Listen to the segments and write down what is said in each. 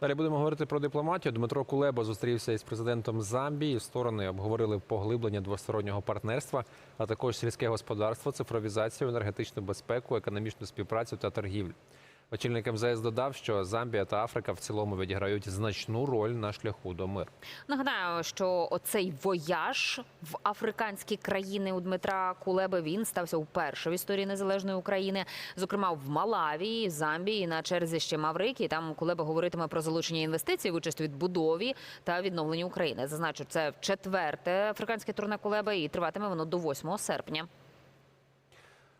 Далі будемо говорити про дипломатію. Дмитро Кулеба зустрівся із президентом Замбії. Сторони обговорили поглиблення двостороннього партнерства, а також сільське господарство, цифровізацію, енергетичну безпеку, економічну співпрацю та торгівлю. Очільник МЗС додав, що Замбія та Африка в цілому відіграють значну роль на шляху до миру. Нагадаю, що оцей вояж в африканські країни у Дмитра Кулеби він стався вперше в історії незалежної України, зокрема в Малаві, Замбії, на черзі ще Маврики. Там Кулеба говоритиме про залучення інвестицій, участь у відбудові та відновленні України. Зазначу, це четверте африканське турне Кулеби і триватиме воно до 8 серпня.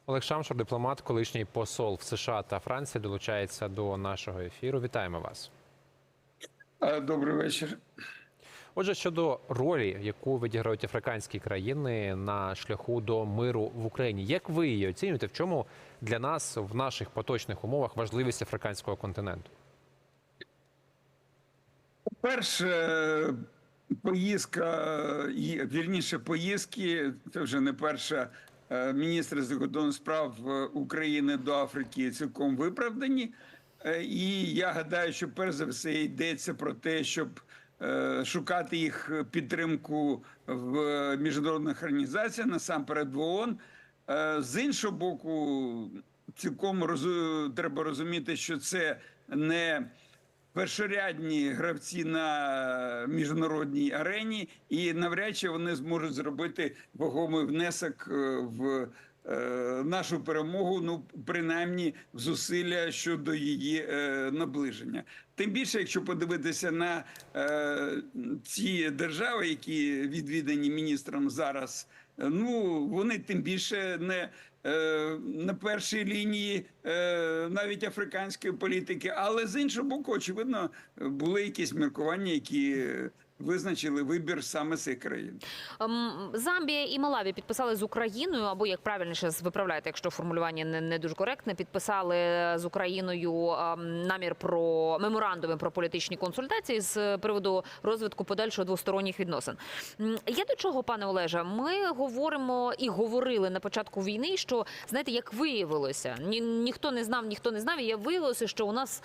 Олег Шамшур, дипломат, колишній посол в США та Франції, долучається до нашого ефіру. Вітаємо вас. Добрий вечір. Отже, щодо ролі, яку відіграють африканські країни на шляху до миру в Україні, як ви її оцінюєте? В чому для нас в наших поточних умовах важливість африканського континенту? Перше, поїздка, вірніше, поїздки, це вже не перша е, міністра закордонних справ е, України до Африки цілком виправдані. Е, І я гадаю, що перш за все йдеться про те, щоб шукати їх підтримку в міжнародних організаціях, насамперед в ООН. З іншого боку, цілком розу- треба розуміти, що це не першорядні гравці на міжнародній арені, і навряд чи вони зможуть зробити вагомий внесок е, в е, нашу перемогу, ну принаймні в зусилля щодо її е, наближення. Тим більше, якщо подивитися на ці держави, які відвідані міністром зараз. Ну вони тим більше не на першій лінії е, навіть африканської політики, але з іншого боку, очевидно, були якісь міркування, які визначили вибір саме цих країн. Ем, Замбія і Малаві підписали з Україною, або як правильніше виправляєте, якщо формулювання не, не дуже коректне, підписали з Україною ем, намір про меморандуми про політичні консультації з приводу розвитку подальшого двосторонніх відносин. Я до чого, пане Олеже, ми говоримо і говорили на початку війни, що знаєте, як виявилося, ні, ніхто не знав, ніхто не знав. І я виявилося, що у нас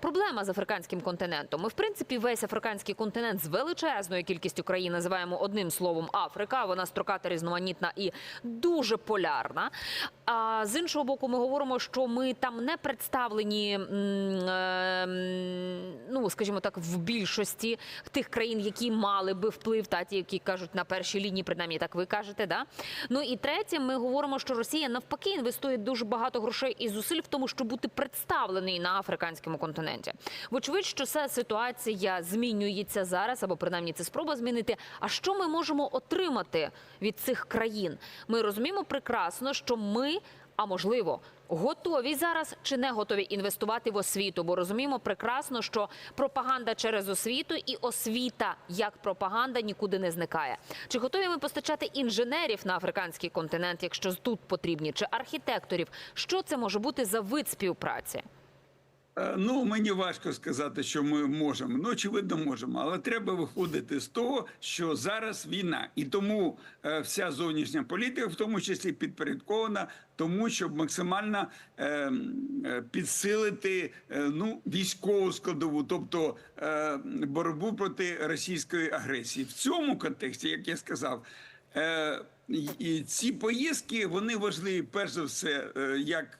проблема з африканським континентом. Ми, в принципі, весь африканський континент з величезною кількістю країн називаємо одним словом Африка. Вона строката, різноманітна і дуже полярна. А з іншого боку, ми говоримо, що ми там не представлені, м, е, м, ну скажімо так, в більшості тих країн, які мали би вплив, та ті, які кажуть на першій лінії, принаймні так ви кажете. Да? Ну і третє, ми говоримо, що Росія навпаки інвестує дуже багато грошей і зусиль в тому, щоб бути представлений на африканському континенті. Вочевидь, що ця ситуація змінюється зараз, або принаймні це спроба змінити. А що ми можемо отримати від цих країн? Ми розуміємо прекрасно, що ми. А можливо, готові зараз чи не готові інвестувати в освіту? Бо розуміємо прекрасно, що пропаганда через освіту і освіта як пропаганда нікуди не зникає. Чи готові ми постачати інженерів на африканський континент, якщо тут потрібні, чи архітекторів? Що це може бути за вид співпраці? Е, Ну, мені важко сказати, що ми можемо. Ну, очевидно, можемо, але треба виходити з того, що зараз війна, і тому е, вся зовнішня політика, в тому числі підпорядкована, тому щоб максимально е, е, підсилити е, ну військову складову, тобто е, боротьбу проти російської агресії. В цьому контексті, як я сказав. Е, і- ці поїздки вони важливі перш за все, як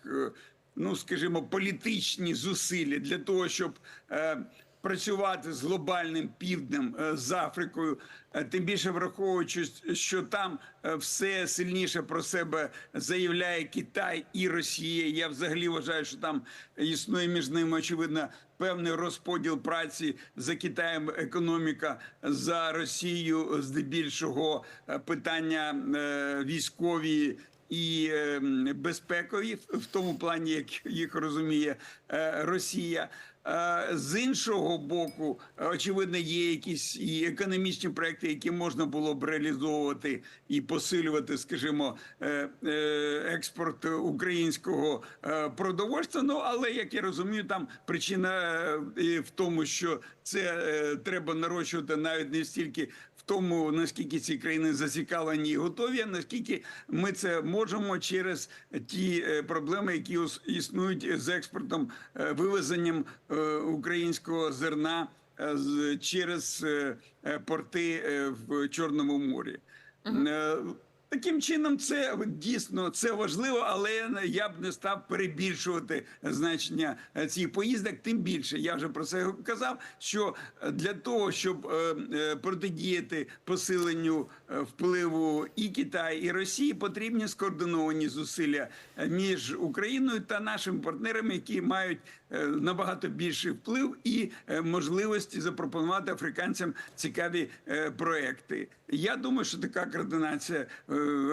ну скажімо, політичні зусилля для того, щоб е, працювати з глобальним півднем е, з Африкою, е, тим більше враховуючи, що там е, все сильніше про себе заявляє Китай і Росія. Я взагалі вважаю, що там існує між ними очевидно певний розподіл праці за Китаєм економіка за Росію, здебільшого е, питання е, військові і е, безпекові в тому плані, як їх розуміє е, Росія. Е, З іншого боку, очевидно, є якісь і економічні проекти, які можна було б реалізовувати і посилювати, скажімо, е, експорт українського продовольства. Ну але як я розумію, там причина в тому, що це треба нарощувати навіть не стільки тому, наскільки ці країни зацікавлені і готові, а наскільки ми це можемо через ті е, проблеми, які існують з експортом, е, вивезенням е, українського зерна через порти в Чорному морі. Е, Таким чином, це дійсно це важливо, але я б не став перебільшувати значення е, цих поїздок. Тим більше я вже про це казав. Що е, для того, щоб е, протидіяти посиленню впливу і Китаю, і Росії, потрібні скоординовані зусилля між Україною та нашими партнерами, які мають набагато більший вплив і можливості запропонувати африканцям цікаві проекти. Я думаю, що така координація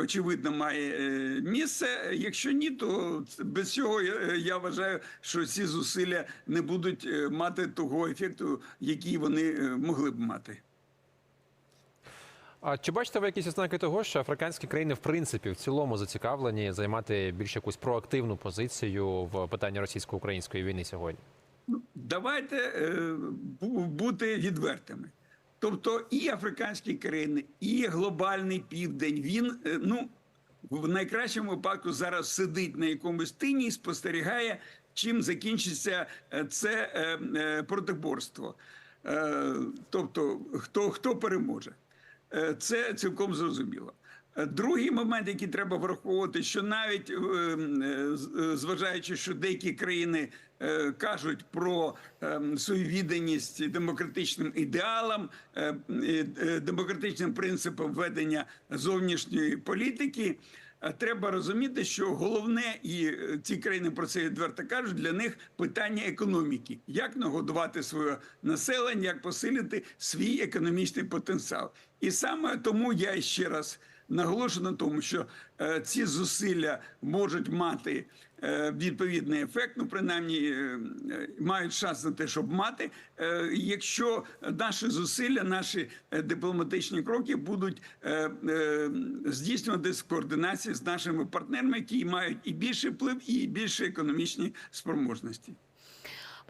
очевидно має е, місце. Якщо ні, то без цього я, я вважаю, що ці зусилля не будуть е, мати того ефекту, який вони е, могли б мати. А чи бачите ви якісь ознаки того, що африканські країни в принципі в цілому зацікавлені займати більш якусь проактивну позицію в питанні російсько-української війни сьогодні? Давайте е, бути відвертими. Тобто і африканські країни, і глобальний південь, він е, ну в найкращому випадку зараз сидить на якомусь тині і спостерігає, чим закінчиться е, це е, протиборство. Тобто, хто, хто переможе. Це цілком зрозуміло. Е, Другий момент, який треба враховувати, що навіть е, е, зважаючи, що деякі країни кажуть про свою відданість демократичним ідеалам, демократичним принципам ведення зовнішньої політики. Треба розуміти, що головне, і ці країни про це відверто кажуть, для них питання економіки: як нагодувати своє населення, як посилити свій економічний потенціал. І саме тому я ще раз наголошую на тому, що е, ці зусилля можуть мати е, відповідний ефект, ну принаймні е, мають шанс на те, щоб мати, якщо наші зусилля, наші дипломатичні кроки будуть здійснюватися в координації з нашими партнерами, які мають і більший вплив, і більше економічні спроможності.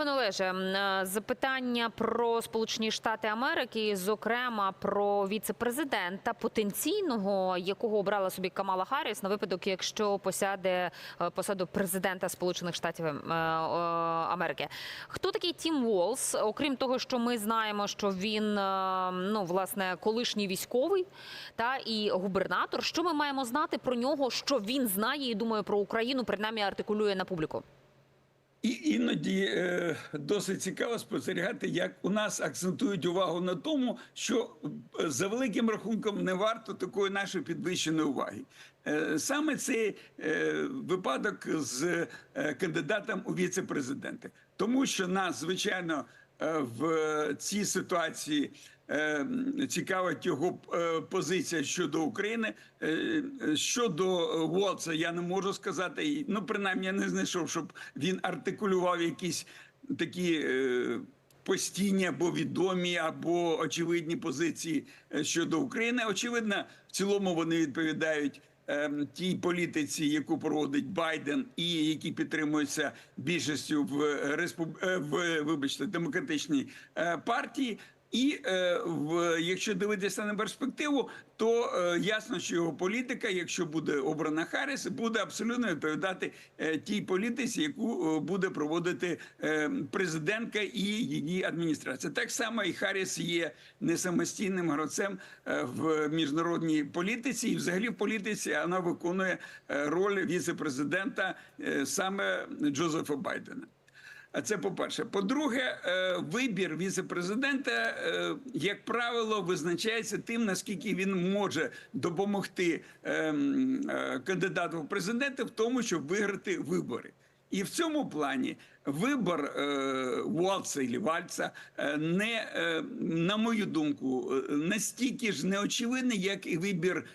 Пане Олеже, е, запитання про Сполучені Штати Америки, зокрема про віце-президента потенційного, якого обрала собі Камала Харріс на випадок, якщо посяде е, посаду президента Сполучених Штатів е, е, Америки. Хто такий Тім Волс? Окрім того, що ми знаємо, що він ну власне колишній військовий та і губернатор. Що ми маємо знати про нього? Що він знає і думає про Україну, принаймні артикулює на публіку? І іноді е, досить цікаво спостерігати, як у нас акцентують увагу на тому, що е, за великим рахунком не варто такої нашої підвищеної уваги. Е, саме цей е, випадок з е, кандидатом у віце-президенти, тому що нас, звичайно, е, в цій ситуації цікавить його е, позиція щодо України. Е, Щодо Волца я не можу сказати. Ну, принаймні, я не знайшов, щоб він артикулював якісь такі. е, Постійні або відомі, або очевидні позиції е, щодо України. Очевидно, в цілому вони відповідають ем, тій політиці, яку проводить Байден, і які підтримуються більшістю в респуб... е, в вибачте демократичній е, партії. І е, в якщо дивитися на перспективу, то е, ясно, що його політика, якщо буде обрана Харріс, буде абсолютно відповідати е, тій політиці, яку е, буде проводити е, президентка і її адміністрація. Так само і Харріс є не самостійним гравцем е, в міжнародній політиці, і взагалі в політиці вона виконує е, роль віце-президента е, саме Джозефа Байдена. Це по-перше. По-друге, е, вибір віце-президента, е, як правило, визначається тим, наскільки він може допомогти ем, е, кандидату в президенти в тому, щоб виграти вибори. І в цьому плані вибор Вальца і Вальца не, на мою думку, настільки ж неочевидний, як і вибір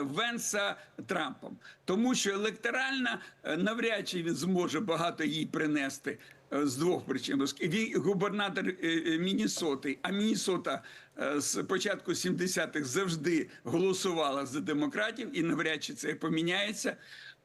Венса Трампом, тому що електорально е, навряд чи він зможе багато їй принести з двох причин. Він губернатор е, е, Міннесоти, а Міннесота е, з початку 70-х завжди голосувала за демократів, і навряд чи це поміняється.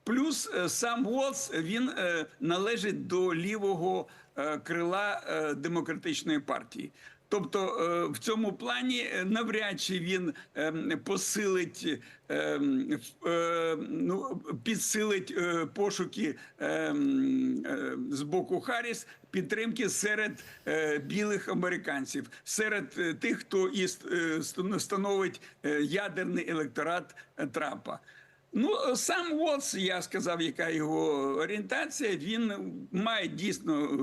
Плюс е, сам Волц він е, належить до лівого е, крила е, демократичної партії. Тобто е, в цьому плані е, навряд чи він ем, посилить ем, е, ну, підсилить пошуки ем, з боку Харріс підтримки серед білих американців, серед тих, хто і ст- ст- становить ядерний електорат Трампа. Ну, сам Уотс, я сказав, яка його орієнтація. Він має дійсно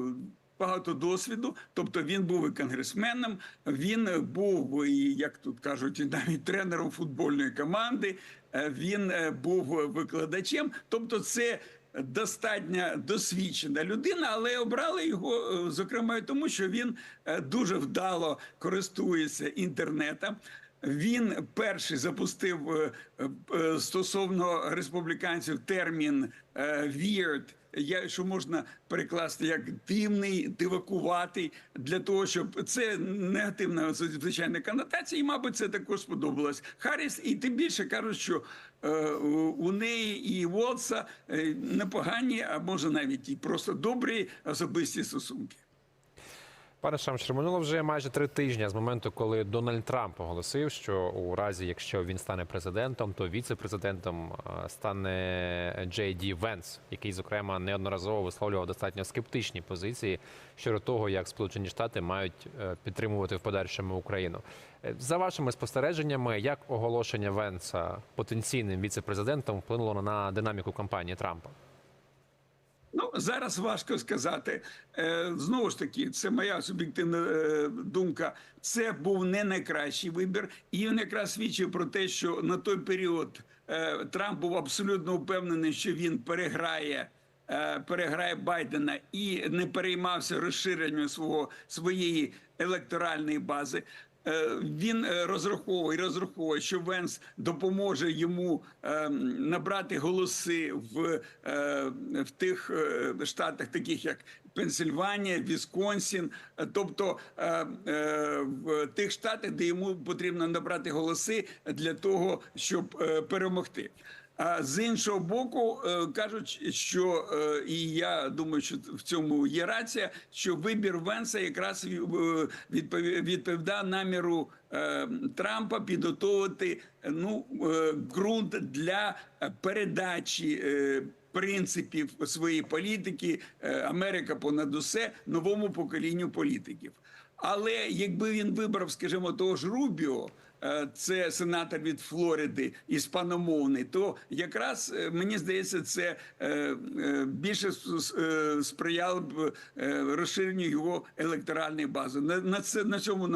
багато досвіду. Тобто він був і конгресменом, він був і, як тут кажуть, навіть тренером футбольної команди. е, Він е, був викладачем. Тобто, це достатньо досвідчена людина, але обрали його е, зокрема тому, що він дуже вдало користується інтернетом. Він перший запустив стосовно республіканців термін «weird», я що можна перекласти як дивний, дивакуватий, для того, щоб це негативна звичайна конотація, і мабуть це також сподобалось Харріс. І тим більше кажуть, що е, у у неї і Волса е, непогані, а може навіть і просто добрі особисті стосунки. Пане Шамшир, минуло вже майже три тижні з моменту, коли Дональд Трамп оголосив, що у разі, якщо він стане президентом, то віце-президентом е, стане Джей Ді Венс, який, зокрема, неодноразово висловлював достатньо скептичні позиції щодо того, як Сполучені Штати мають е, підтримувати в подальшому Україну. Е, За вашими спостереженнями, як оголошення Венса потенційним віце-президентом вплинуло на динаміку кампанії Трампа? Ну зараз важко сказати. Е, знову ж таки, це моя суб'єктивна е, думка. Це був не найкращий вибір, і він якраз свідчив про те, що на той період е, Трамп був абсолютно впевнений, що він переграє. Переграє Байдена і не переймався розширенням свого своєї електоральної бази. Е, Він е, розраховує, розраховує, що Венс допоможе йому е, набрати голоси в, е, в тих штатах, таких як Пенсильванія, Вісконсін, тобто в тих штатах, де йому потрібно набрати голоси для того, щоб перемогти. А з іншого боку, е, кажуть, що е, і я думаю, що в цьому є рація, що вибір Венса якраз е, відповідав наміру Трампа підготовити ну ґрунт для передачі. Принципів своєї політики Америка понад усе новому поколінню політиків. Але якби він вибрав, скажімо, того ж Рубіо, це сенатор від Флориди, іспаномовний, то якраз е, мені здається, це е, е, більше е, сприяло б е, розширенню його електоральної бази. На, це на цьому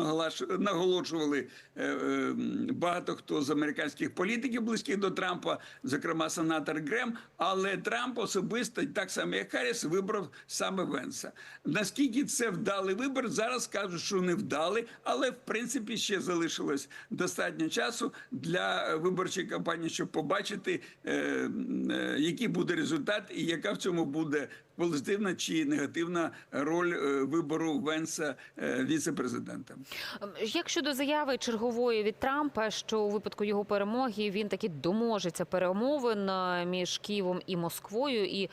наголошували е, е, багато хто з американських політиків, близьких до Трампа, зокрема сенатор Грем. Але Трамп особисто, так само як Харріс, вибрав саме Венса. Наскільки це вдалий вибір, зараз кажуть, що не вдалий, але в принципі ще залишилось достатньо часу для виборчої кампанії, щоб побачити, е, е, який буде результат і яка в цьому буде позитивна чи негативна роль е, вибору Венса е, віце-президента. Ем, Як щодо заяви чергової від Трампа, що у випадку його перемоги він таки доможеться перемовин е, між Києвом і Москвою, і е,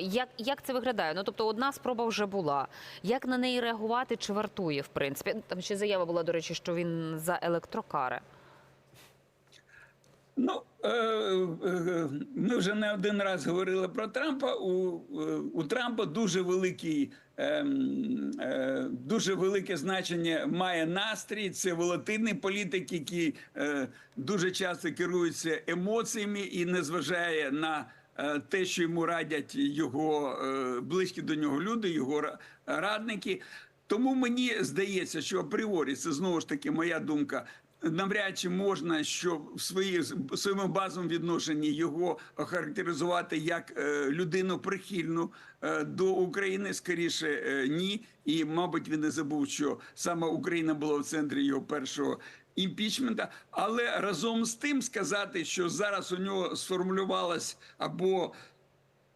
як, як це виглядає? Ну тобто, одна спроба вже була. Як на неї реагувати? Чи вартує в принципі? Там ще заява була до речі, що він за електрокари. Ну е, е, ми вже не один раз говорили про Трампа. У, е, у Трампа дуже великий. ем, Дуже велике значення має настрій. Це волатильний політик, який дуже часто керується емоціями і не зважає на те, що йому радять його е, близькі до нього люди, його радники. Тому мені здається, що апріорі це знову ж таки моя думка. Навряд чи можна, що в свої в своєму базовому відношенні його охарактеризувати як е, людину прихильну е, до України. Скоріше е, ні. І, мабуть, він не забув, що саме Україна була в центрі його першого імпічмента. Але разом з тим сказати, що зараз у нього сформулювалась або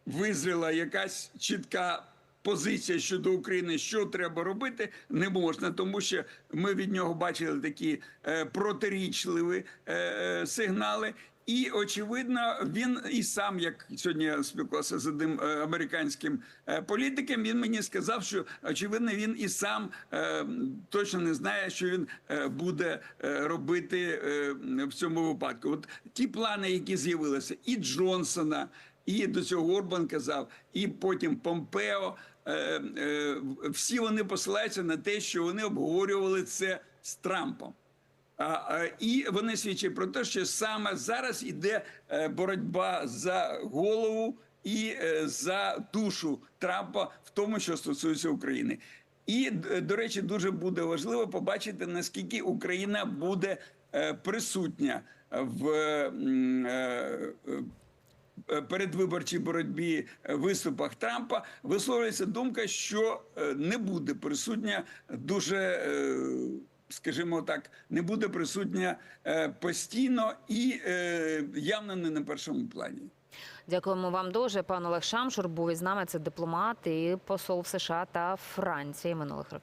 визріла якась чітка позиція щодо України, що треба робити, не можна, тому що ми від нього бачили такі е, протирічливі е, е, сигнали. І очевидно, він і сам, як сьогодні я спілкувався з одним е, американським е, політиком, він мені сказав, що очевидно він і сам е, точно не знає, що він буде робити в цьому випадку. От ті плани, які з'явилися, і Джонсона, і до цього Орбан казав, і потім Помпео. Е, е, Всі вони посилаються на те, що вони обговорювали це з Трампом. І вони свідчать про те, що саме зараз іде е, боротьба за голову і за душу Трампа в тому, що стосується України. І до речі, дуже буде важливо побачити наскільки Україна буде присутня в передвиборчій боротьбі е, виступах Трампа висловлюється думка, що е, не буде присутня дуже, е, скажімо так, не буде присутня е, постійно і е, явно не на першому плані. Дякуємо вам дуже. Пан Олег Шамшур був із нами. Це дипломат і посол в США та Франції минулих років.